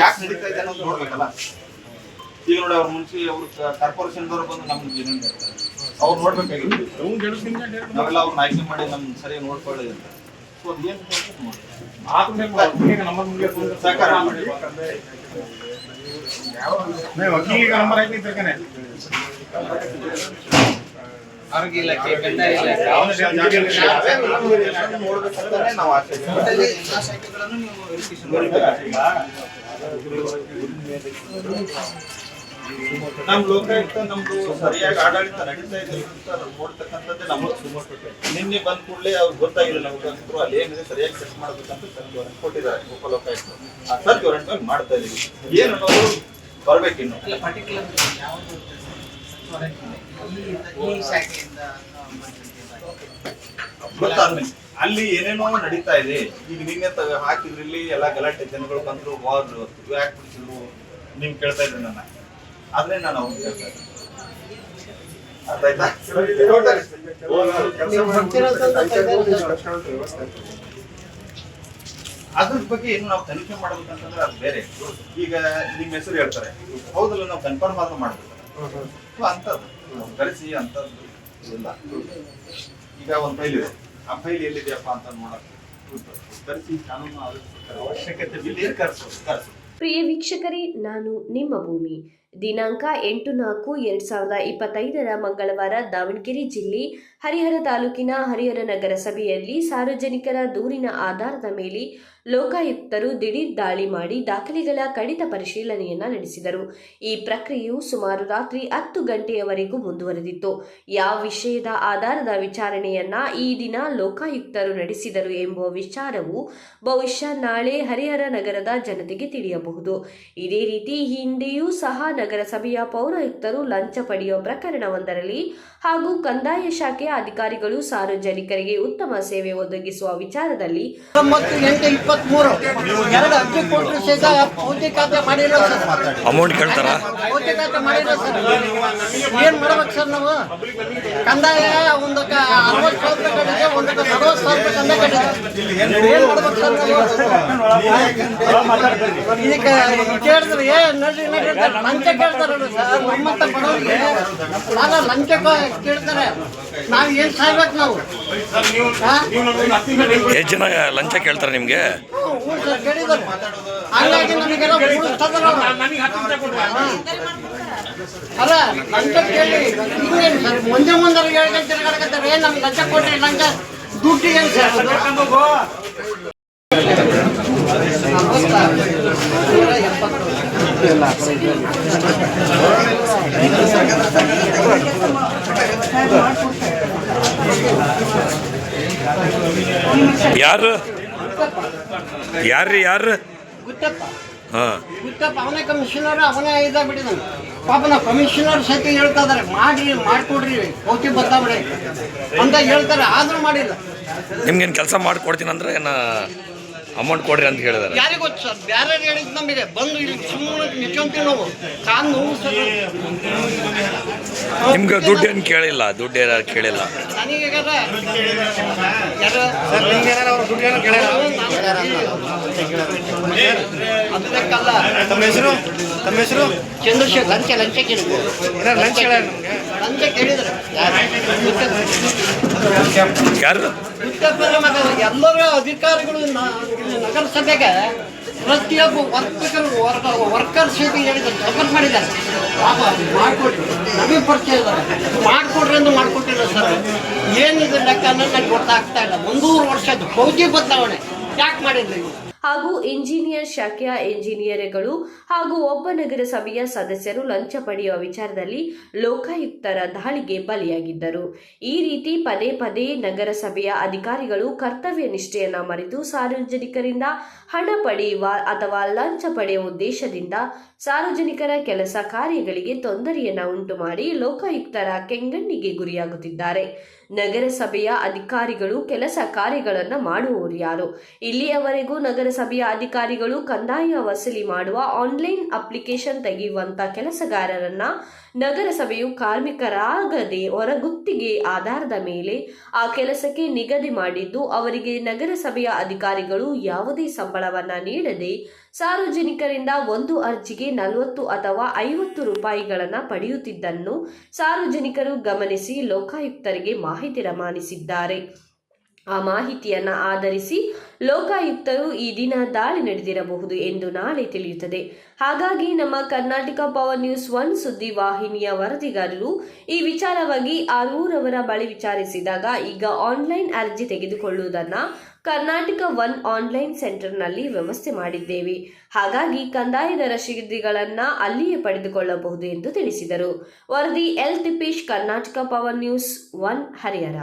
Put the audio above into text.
ಯಾಕೆ ನಡೀತಾ ಅನ್ನೋದು ನೋಡ್ಬೇಕಲ್ಲ. ಈಗ ನೋಡಿ ಅವ್ರ ಮುಂಚೆ ಅವ್ರು ಕಾರ್ಪೊರೇಷನ್ ದವರು ಬಂದು ನಮ್ಗೆ ಏನೇನು ಅವ್ರು ನೋಡ್ಬೇಕಾಗಿತ್ತು. ನಾವೆಲ್ಲ ಅವ್ರನ್ನ ಆಯ್ಕೆ ಮಾಡಿ ನಮ್ ಸರಿ ನೋಡ್ಕೊಳ್ಳಿ ಸೊ ಅದು ಏನು ಸಹಕಾರ ಮಾಡಿ. ಆರೋಗ್ಯ ಇಲಾಖೆ ಕಂದಾಯ ಇಲಾಖೆ ನೋಡ್ಬೇಕಂತಾನೆ ನಾವು ಆಸೆ ಒಟ್ಟಲ್ಲಿ ಎಲ್ಲಾ ಶಾಖೆಗಳನ್ನು ನೀವು verification ಮಾಡ್ಬೇಕು. ನಮ್ ಲೋಕಾಯುಕ್ತ ನಮ್ದು ಸರಿಯಾಗಿ ಆಡಳಿತ ನಡೀತಾ ಇದೆ ಅಂತ ನೋಡ್ತಕ್ಕಂಥದ್ದೇ ಸುಮಾರು ನಿನ್ನೆ ಬಂದ ಕೂಡಲೇ ಅವ್ರು ಗೊತ್ತಾಗಿಲ್ಲ ನಮ್ಗೆ ಅಂತೂ ಅಲ್ಲಿ ಏನಿದೆ ಸರಿಯಾಗಿ ಸೆಟ್ ಮಾಡ್ಬೇಕಂತ ಸರ್ಚ್ ವಾರಂಟ್ ಕೊಟ್ಟಿದ್ದಾರೆ ಉಪಲೋಕಾಯುಕ್ತ ಆ ಸರ್ ವಾರೆಂಟ್ ಮೇಲೆ ಮಾಡ್ತಾ ಇದೀವಿ. ಏನು ಅನ್ನೋದು ಬರ್ಬೇಕಿನ್ನು. ಪರ್ಟಿಕ್ಯುಲರ್ ಯಾವುದು? ಈ ಶಾಖೆಯಿಂದ ಅಲ್ಲಿ ಏನೇನೋ ನಡೀತಾ ಇದೆ. ಈಗ ನಿನ್ನೆ ಹಾಕಿದ್ರಲ್ಲಿ ಎಲ್ಲ ಗಲಾಟೆ ಜನಗಳು ಬಂದ್ರು ವಾರ್ ಯಾಕೆ ಬಿಡಿಸಿದ್ರು? ನಿಮ್ ಕೇಳ್ತಾ ಇದ್ರು ನನ್ನ. ಆದ್ರೆ ನಾನು ಅವ್ನು ಕೇಳ್ತಾ ಇದ್ದೆ ಅದ್ರ ಬಗ್ಗೆ ಏನು ನಾವು ತನಿಖೆ ಮಾಡ್ಬೇಕಂತಂದ್ರೆ ಅದು ಬೇರೆ. ಈಗ ನಿಮ್ ಹೆಸರು ಹೇಳ್ತಾರೆ. ಹೌದಲ್ಲ ನಾವು ಕನ್ಫರ್ಮ್ ಆದ್ರೂ ಮಾಡ್ಬೇಕು ಸೊ ಅಂತದ್ದು. ಕರೆಸಿ ಅಂತದ್ದು ಇಲ್ಲ. ಈಗ ಒಂದು ಫೈಲ್ ಇದೆ. ಆ ಫೈಲ್ ಎಲ್ಲಿದೆಯಪ್ಪ ಅಂತ ನೋಡಕ್ ಕರೆಸಿ ಕಾನೂನು. ಅವಶ್ಯಕತೆ ಇಲ್ಲಿ ಕರ್ಸು ಕರ್ಸು. ಪ್ರಿಯ ವೀಕ್ಷಕರೇ ನಾನು ನಿಮ್ಮ ಭೂಮಿ. ದಿನಾಂಕ ಎಂಟು ನಾಲ್ಕು ಎರಡು ಸಾವಿರದ ಇಪ್ಪತ್ತೈದರ ಮಂಗಳವಾರ ದಾವಣಗೆರೆ ಜಿಲ್ಲೆ ಹರಿಹರ ತಾಲೂಕಿನ ಹರಿಹರ ನಗರ ಸಭೆಯಲ್ಲಿ ಸಾರ್ವಜನಿಕರ ದೂರಿನ ಆಧಾರದ ಮೇಲೆ ಲೋಕಾಯುಕ್ತರು ದಿಢೀರ್ ದಾಳಿ ಮಾಡಿ ದಾಖಲೆಗಳ ಕಡಿತ ಪರಿಶೀಲನೆಯನ್ನ ನಡೆಸಿದರು. ಈ ಪ್ರಕ್ರಿಯೆಯು ಸುಮಾರು ರಾತ್ರಿ ಹತ್ತು ಗಂಟೆಯವರೆಗೂ ಮುಂದುವರೆದಿತ್ತು. ಯಾವ ವಿಷಯದ ಆಧಾರದ ವಿಚಾರಣೆಯನ್ನ ಈ ದಿನ ಲೋಕಾಯುಕ್ತರು ನಡೆಸಿದರು ಎಂಬುವ ವಿಚಾರವು ಬಹುಶಃ ನಾಳೆ ಹರಿಹರ ನಗರದ ಜನತೆಗೆ ತಿಳಿಯಬಹುದು. ಇದೇ ರೀತಿ ಹಿಂದೆಯೂ ಸಹ ನಗರಸಭೆಯ ಪೌರಾಯುಕ್ತರು ಲಂಚ ಪಡೆಯುವ ಪ್ರಕರಣವೊಂದರಲ್ಲಿ ಹಾಗೂ ಕಂದಾಯ ಶಾಖೆಯ ಅಧಿಕಾರಿಗಳು ಸಾರ್ವಜನಿಕರಿಗೆ ಉತ್ತಮ ಸೇವೆ ಒದಗಿಸುವ ವಿಚಾರದಲ್ಲಿ ಏನ್ ಮಾಡ್ಬೇಕು ಸರ್ ನಾವು? ಕಂದಾಯ ಒಂದಕ್ಕೆ ಅರವತ್ತು ಸಾವಿರ ಕಟ್ಟಿದೆ ಒಂದಕ್ಕೆ ನಲವತ್ತು ಸಾವಿರ ಕಂದಾಯ ಕಟ್ಟಿದೆ. ಏನ್ ಮಾಡ್ಬೇಕು ಸರ್ ನಾವು? ಇದಕ್ಕೆ ಕೇಳಿದ್ರೆ ಏ ನಡ್ರಿ ನಡ್ರಿ ಅಂತ ಲಂಚ ಕೇಳ್ತಾರಲ್ಲ ಸರ್ ನಮ್ಮಂತ ಬಡವರಿಗೆ ಸಾಲ ಲಂಚ ಕೇಳ್ತಾರೆ. ನಾನು ಏನ್ ಸಾಯ್ಬೇಕು ನಾವು? ಹಾ? ಎಷ್ಟು ಜನ ಲಂಚ ಕೇಳ್ತಾರೆ ನಿಮ್ಗೆ? ಹ್ಞೂ ಸರ್ ಕೇಳಿದ್ದಾರೆ ಹಂಗಾಗಿ ನಮಗೆಲ್ಲ ಉಳಿಸ್ತದಲ್ಲ ಹಾ. ಅಲ್ಲ ಲಂಚ ಕೇಳಿ. ಹಿಂಗೇನು ಸರ್ ಮುಂದೆ ಮುಂದೆ ಹೇಳ್ಕೊಂಡು ತಿರ್ಗಾಡಕತ್ತಾರೆ? ಏನು ನಮ್ಗೆ ಲಂಚ ಕೊಟ್ರಿ ಲಂಚ ದುಡ್ಡು ಏನು ಸರ್? ಎಪ್ಪತ್ತು. ಯಾರು? ಯಾರ್ರಿ ಯಾರು? ಗುತ್ತಪ್ಪ. ಹಾಂ. ಗುತ್ತಪ್ಪ ಅವನೇ ಕಮಿಷನರ್ ಅವನೇ ಇದಾಗ್ಬಿಟ್ಟಿದ್ದಾನೆ ಪಾಪ ಪಾಪನ ಕಮಿಷನರ್ ಸಹಿತ ಹೇಳ್ತಾ ಇದಾರೆ. ಮಾಡ್ರಿ ಮಾಡ್ಕೊಡ್ರಿ ಪೌತಿ ಬತ್ತಾಬಿಡಿ ಅಂತ ಹೇಳ್ತಾರೆ ಆದ್ರೂ ಮಾಡಿಲ್ಲ. ನಿಮ್ಗೇನು ಕೆಲಸ ಮಾಡಿಕೊಡ್ತೀನಿ ಅಂದ್ರೆ ಏನು ಅಮೌಂಟ್ ಕೊಡ್ರಿ ಅಂತ ಹೇಳಿದಾರೆ. ಯಾರಿಗೆ ಸರ್? ಬೇರೆ ಹೇಳಿದ್ ನಮಗೆ ಬಂದು ಇಲ್ಲಿ ಸುಮ್ಮನೆ ನಿಂತ್ಕೊಂತೀವಿ ನಾವು ಕಾನ್ ನೋವು ಸರ್. ನಿಮ್ಗೆ ಏನು ಕೇಳಿಲ್ಲ, ದುಡ್ಡು ಯಾರು ಕೇಳಿಲ್ಲ. ತಮ್ಮ ಹೆಸರು ತಮ್ಮ ಹೆಸರು ಚಂದ್ರಶೇಖರ್ ಲಂಚ ಲಂಚ ಕೇಳಿದ್ರು ಲಂಚ್ ಕೇಳಿದ್ರೆ ಯಾರು ಎಲ್ಲರೂ ಅಧಿಕಾರಿಗಳು ನಗರಸಭೆಗೆ ಪ್ರತಿಯೊಬ್ಬ ವರ್ಕರ್ ವರ್ಕರ್ಸ್ ಹೇಳಿದ್ದಾರೆ ಸಪೋರ್ಟ್ ಮಾಡಿದ್ದಾರೆ. ಪಾಪ ನವೀನ್ ನಮಗೆ ಮಾಡ್ಕೊಡ್ರಿ ಅಂದ್ರೆ ಮಾಡ್ಕೊಟ್ಟಿಲ್ಲ ಸರ್. ಏನಿದೆ ಲೆಕ್ಕ ಅನ್ನೋದು ನನಗೆ ಗೊತ್ತಾಗ್ತಾ ಇಲ್ಲ. ಒಂದೂರು ವರ್ಷದ ಫೌಜಿ ಬದಲಾವಣೆ. ಯಾಕೆ ಮಾಡಿದ್ರಿ ಇವು ಹಾಗೂ ಇಂಜಿನಿಯರ್ ಶಾಖೆಯ ಇಂಜಿನಿಯರ್ಗಳು ಹಾಗೂ ಒಬ್ಬ ನಗರಸಭೆಯ ಸದಸ್ಯರು ಲಂಚ ಪಡೆಯುವ ವಿಚಾರದಲ್ಲಿ ಲೋಕಾಯುಕ್ತರ ದಾಳಿಗೆ ಬಲಿಯಾಗಿದ್ದರು. ಈ ರೀತಿ ಪದೇ ಪದೇ ನಗರಸಭೆಯ ಅಧಿಕಾರಿಗಳು ಕರ್ತವ್ಯ ನಿಷ್ಠೆಯನ್ನು ಮರೆತು ಸಾರ್ವಜನಿಕರಿಂದ ಹಣ ಪಡೆಯುವ ಅಥವಾ ಲಂಚ ಪಡೆಯುವ ಉದ್ದೇಶದಿಂದ ಸಾರ್ವಜನಿಕರ ಕೆಲಸ ಕಾರ್ಯಗಳಿಗೆ ತೊಂದರೆಯನ್ನ ಉಂಟು ಮಾಡಿ ಲೋಕಾಯುಕ್ತರ ಕೆಂಗಣ್ಣಿಗೆ ಗುರಿಯಾಗುತ್ತಿದ್ದಾರೆ. ನಗರಸಭೆಯ ಅಧಿಕಾರಿಗಳು ಕೆಲಸ ಕಾರ್ಯಗಳನ್ನು ಮಾಡುವವರು ಯಾರು? ಇಲ್ಲಿಯವರೆಗೂ ನಗರಸಭೆಯ ಅಧಿಕಾರಿಗಳು ಕಂದಾಯ ವಸೂಲಿ ಮಾಡುವ ಆನ್ಲೈನ್ ಅಪ್ಲಿಕೇಶನ್ ತೆಗೆಯುವಂತ ಕೆಲಸಗಾರರನ್ನ ನಗರಸಭೆಯು ಕಾರ್ಮಿಕರಾಗದೆ ಹೊರಗುತ್ತಿಗೆ ಆಧಾರದ ಮೇಲೆ ಆ ಕೆಲಸಕ್ಕೆ ನಿಗದಿ ಮಾಡಿದ್ದು, ಅವರಿಗೆ ನಗರಸಭೆಯ ಅಧಿಕಾರಿಗಳು ಯಾವುದೇ ಸಂಬಳವನ್ನ ನೀಡದೆ ಸಾರ್ವಜನಿಕರಿಂದ ಒಂದು ಅರ್ಜಿಗೆ ನಲವತ್ತು ಅಥವಾ ಐವತ್ತು ರೂಪಾಯಿಗಳನ್ನು ಪಡೆಯುತ್ತಿದ್ದನ್ನು ಸಾರ್ವಜನಿಕರು ಗಮನಿಸಿ ಲೋಕಾಯುಕ್ತರಿಗೆ ಮಾಹಿತಿ ರವಾನಿಸಿದ್ದಾರೆ ಆ ಮಾಹಿತಿಯನ್ನು ಆಧರಿಸಿ ಲೋಕಾಯುಕ್ತರು ಈ ದಿನ ದಾಳಿ ನಡೆದಿರಬಹುದು ಎಂದು ನಾಳೆ ತಿಳಿಯುತ್ತದೆ. ಹಾಗಾಗಿ ನಮ್ಮ ಕರ್ನಾಟಕ ಪವರ್ ನ್ಯೂಸ್ ಒನ್ ಸುದ್ದಿ ವಾಹಿನಿಯ ವರದಿಗಾರರು ಈ ವಿಚಾರವಾಗಿ ಆರೂರವರ ಬಳಿ ವಿಚಾರಿಸಿದಾಗ ಈಗ ಆನ್ಲೈನ್ ಅರ್ಜಿ ತೆಗೆದುಕೊಳ್ಳುವುದನ್ನು ಕರ್ನಾಟಕ ಒನ್ ಆನ್ಲೈನ್ ಸೆಂಟರ್ನಲ್ಲಿ ವ್ಯವಸ್ಥೆ ಮಾಡಿದ್ದೇವೆ. ಹಾಗಾಗಿ ಕಂದಾಯದ ರಶೀದಿಗಳನ್ನು ಅಲ್ಲಿಯೇ ಪಡೆದುಕೊಳ್ಳಬಹುದು ಎಂದು ತಿಳಿಸಿದರು. ವರದಿ L Thippesh, Karnataka power news one Harihara.